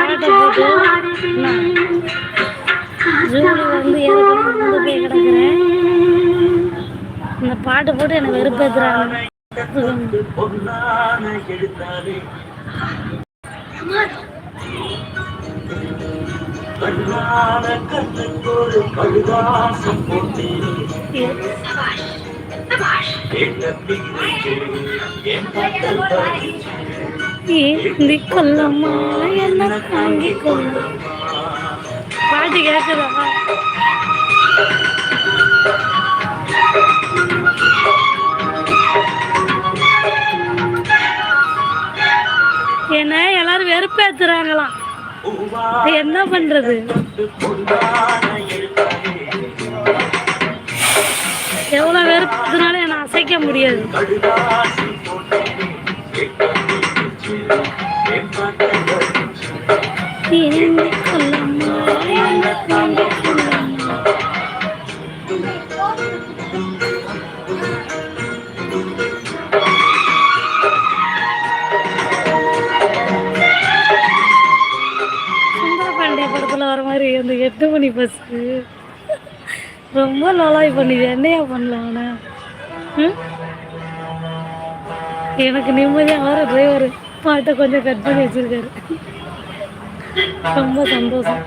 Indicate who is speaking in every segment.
Speaker 1: பாட்டை போட்டு நான் ஜூலி வந்து ஏற்கனவே போய் கிடக்குறேன் இந்த பாட்டு போட்டு எனக்கு வெறுப்பேத்துறாங்க
Speaker 2: கண்ணான கண்ணுக்கொரு கழுதாசம் போட்டேன்
Speaker 1: ஏந்தி கொல்லம்மா என்ன தாங்கி கொள்ள பாட்டு கேட்குதா என்ன எல்லாரும் வெறுப்பேத்துறாங்களாம். என்ன பண்றது?
Speaker 2: எவ்வளோ
Speaker 1: எவ்வளவு வெறுப்புனாலும் என்ன அசைக்க முடியாது. அந்த எட்டு மணி பஸ்ஸு ரொம்ப நல்லா பண்ணுது என்னையா பண்ணலாம் ம்? எனக்கு நிம்மதியாக வர டிரைவர் பாட்டை கொஞ்சம் கட் பண்ணி வச்சிருக்காரு. ரொம்ப சந்தோஷம்.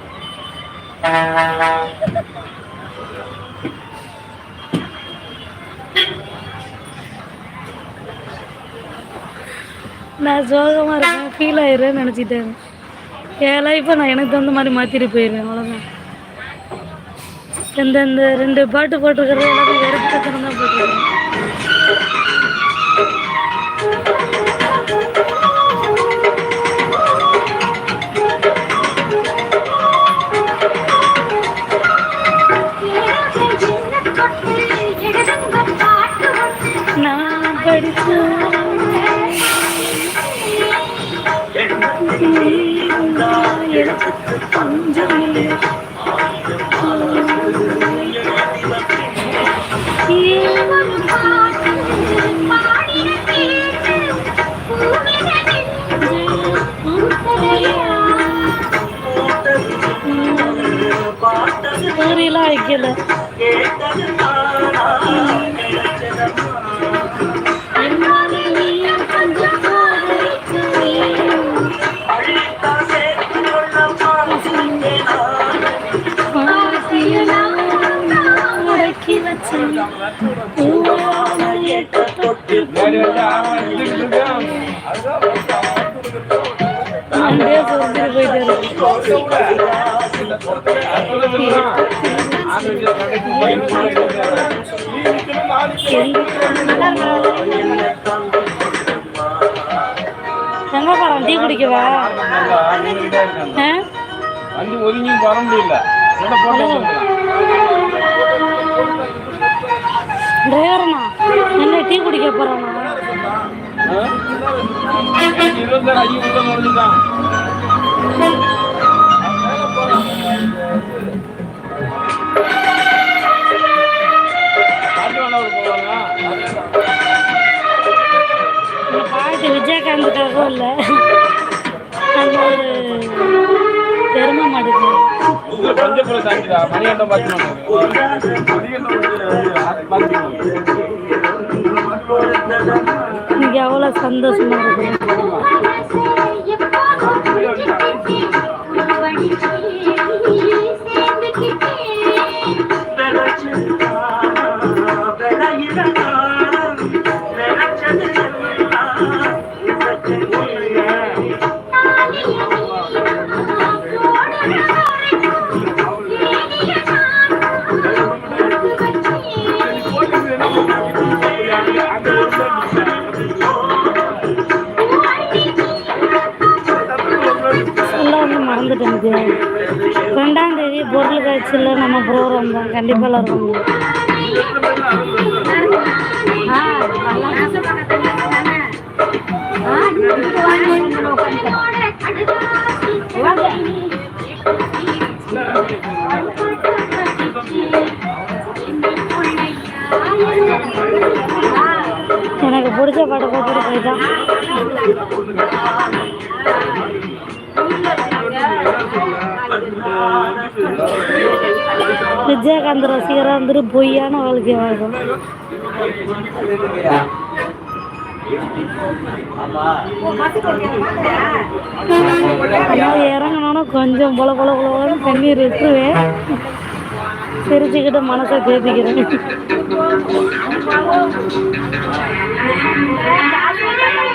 Speaker 1: நான் சோகமாக இருக்கேன் ஃபீல் ஆயிடுறேன்னு நினச்சிட்டேன். என் லைஃப்பை நான் எனக்கு தகுந்த மாதிரி மாற்றிட்டு போயிடுவேன் அவ்வளோதான் இந்த இந்த ரெண்டு பாட்டு போட்டிருக்கிறது எல்லாத்தையும் வெறுப்பு தான் போட்டிருக்கேன். ஸ்டோரிலாம் வைக்கல. அப்படியே சொல்லிட்டு டீ குடிக்கவா வந்து
Speaker 3: வண்டி வர முடியல
Speaker 1: டிரைவர்ண்ணா என்ன டீ குடிக்க போறானா
Speaker 3: இருபத்தாறு அடி உள்ள நுழைஞ்சுதான்
Speaker 1: பாட்டு விஜயகாந்துக்காகவும் இல்லை. அந்த ஒரு பெருமை மாட்டுக்கு
Speaker 3: பஞ்சபுரம் பஞ்சப்புல மணிகண்டம் பார்த்து
Speaker 1: இங்கே எவ்வளோ சந்தோஷமா இருக்கு எல்லாம் இது ரெண்டாம் தேதி பொருள் காட்சியில் நம்ம ப்ரோக்ராம் தான். கண்டிப்பாக எல்லாரும். எனக்கு பிடிச்ச பாட்டை போட்டுட்டு போயிட்டான் விஜயகாந்த் ரசிகராக இருந்துட்டு பொய்யான வாழ்க்கை. ஆனால் இறங்கினோன்னா கொஞ்சம் பொல பொல பொலன்னு கண்ணீர் விட்டுருவேன் சிரிச்சுக்கிட்டு மனசை தேத்திக்கிறேன்.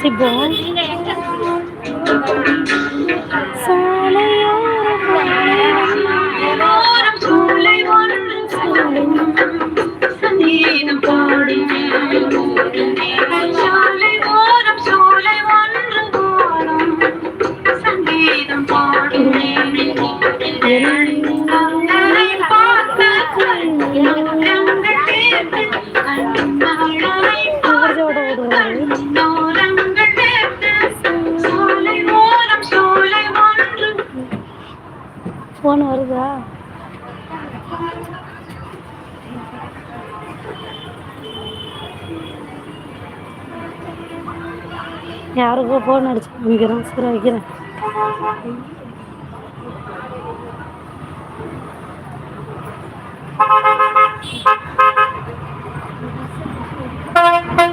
Speaker 4: si Bon. Sana
Speaker 1: ஃபோன் வருதா? யாருக்கோ ஃபோன் அடிச்சு நிற்கிறேன் சரி வைக்கிறேன்
Speaker 4: Thank